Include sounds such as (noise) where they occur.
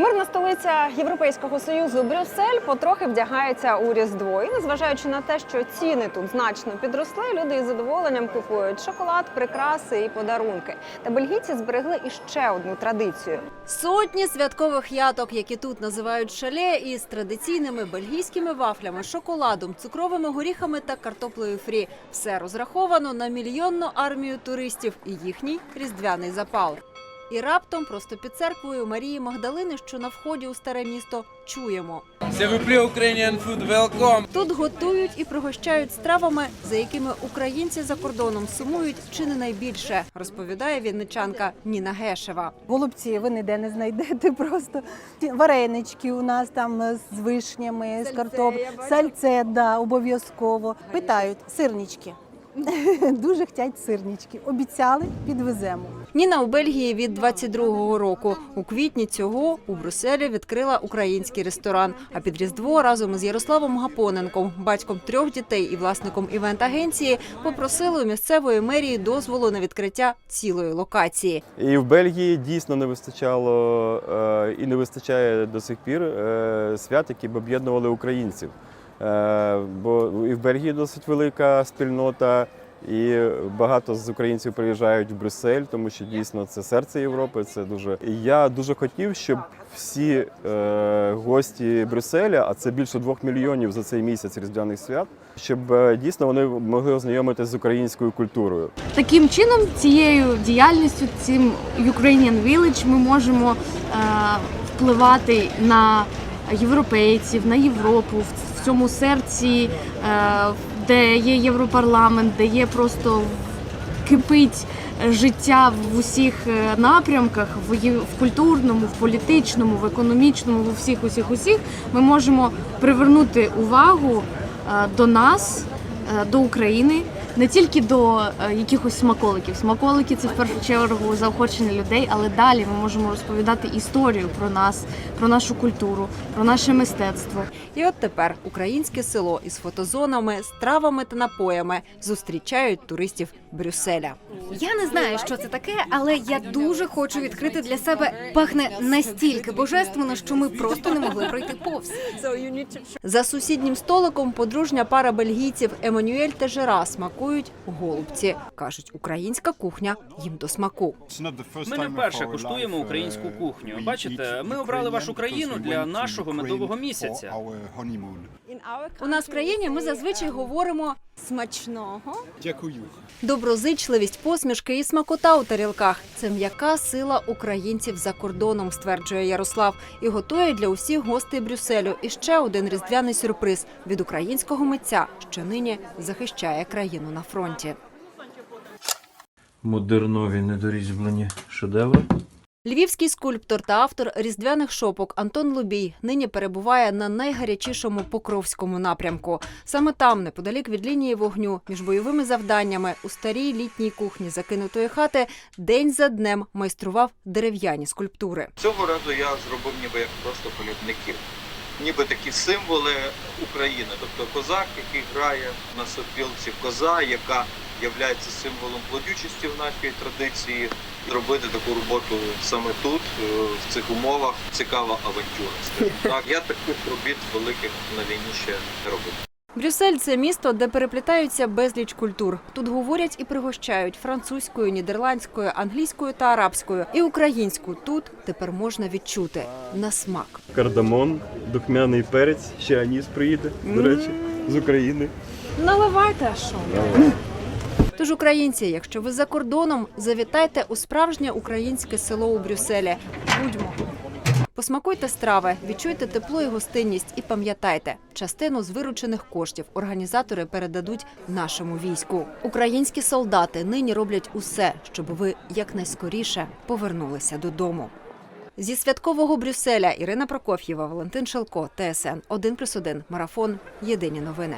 Мирна столиця Європейського союзу Брюссель потрохи вдягається у різдво. І незважаючи на те, що ціни тут значно підросли, люди із задоволенням купують шоколад, прикраси і подарунки. Та бельгійці зберегли іще одну традицію. Сотні святкових яток, які тут називають шале, із традиційними бельгійськими вафлями, шоколадом, цукровими горіхами та картоплею фрі. Все розраховано на мільйонну армію туристів і їхній різдвяний запал. І раптом, просто під церквою Марії Магдалини, що на вході у старе місто, чуємо. Ukrainian food, welcome. Тут готують і пригощають стравами, за якими українці за кордоном сумують чи не найбільше, розповідає вінничанка Ніна Гешева. Голубці ви ніде не знайдете (laughs) просто. Ті Варенички у нас там з вишнями, з картоплею. Сальце, да, обов'язково. Питають, сирнички. (laughs) Дуже хочуть сирнички. Обіцяли, підвеземо. Ніна у Бельгії від 22-го року. У квітні цього у Брюсселі відкрила український ресторан. А під Різдво разом із Ярославом Гапоненком, батьком трьох дітей і власником івент-агенції, попросили у місцевої мерії дозволу на відкриття цілої локації. І в Бельгії дійсно не вистачало е, і не вистачає до сих пір е, свят, які б об'єднували українців. Е, Бо і в Бельгії досить велика спільнота, і багато з українців приїжджають в Брюссель, тому що дійсно це серце Європи. Це дуже і я дуже хотів, щоб всі е, гості Брюсселя, а це більше двох мільйонів за цей місяць різдвяних свят, щоб е, дійсно вони могли ознайомитися з українською культурою. Таким чином, цією діяльністю, цим Ukrainian Village, ми можемо е, впливати на європейців, на Європу цьому серці, е, де є Європарламент, де є просто кипить е, життя в усіх е, напрямках, в, культурному, в політичному, в економічному, в усіх, усіх, усіх. Ми можемо привернути увагу до нас, до України, не тільки до е, якихось смаколиків. Смаколики це в першу чергу заохочення людей, але далі ми можемо розповідати історію про нас, про нашу культуру, про наше мистецтво. І от тепер українське село із фотозонами, стравами та напоями зустрічають туристів Брюсселя. Я не знаю, що це таке, але я дуже хочу відкрити для себе. Пахне настільки божественно, що ми просто не могли пройти повз. За сусіднім столиком подружня пара бельгійців Еммануель та Жера смакують голубці. кажуть, українська кухня їм до смаку. Ми не вперше куштуємо українську кухню. Бачите, ми обрали вашу країну для нашого медового місяця. У нас в країні ми зазвичай говоримо Смачного. Дякую, доброзичливість, посмішки і смакота у тарілках. Це м'яка сила українців за кордоном, стверджує Ярослав, і готує для усіх гостей Брюсселю. І ще один різдвяний сюрприз від українського митця, що нині захищає країну на фронті. Модернові недорізблені шедеври. Львівський скульптор та автор різдвяних шопок Антон Лубій нині перебуває на найгарячішому покровському напрямку. Саме там, неподалік від лінії вогню, між бойовими завданнями у старій літній кухні закинутої хати, день за днем майстрував дерев'яні скульптури. Цього разу я зробив ніби як просто полюбників. Ніби такі символи України, тобто козак, який грає на сопілці, коза, яка є символом плодючості в нашій традиції. Зробити таку роботу саме тут, е, в цих умовах, цікава авантюра. Скажімо так, я таких робіт великих на війні ще не робив. Брюссель це місто, де переплітаються безліч культур. Тут говорять і пригощають французькою, нідерландською, англійською та арабською. І українську тут тепер можна відчути на смак. Кардамон, духмяний перець, ще аніс приїде, до речі, з України. Наливайте, а що? Тож, українці, якщо ви за кордоном, завітайте у справжнє українське село у Брюсселі. Будьмо. Посмакуйте страви, відчуйте тепло і гостинність і пам'ятайте, частину з виручених коштів організатори передадуть нашому війську. Українські солдати нині роблять усе, щоб ви якнайскоріше повернулися додому. Зі святкового Брюсселя Ірина Прокоф'єва, Валентин Шелко, ТСН 1+,1, Марафон. Єдині новини.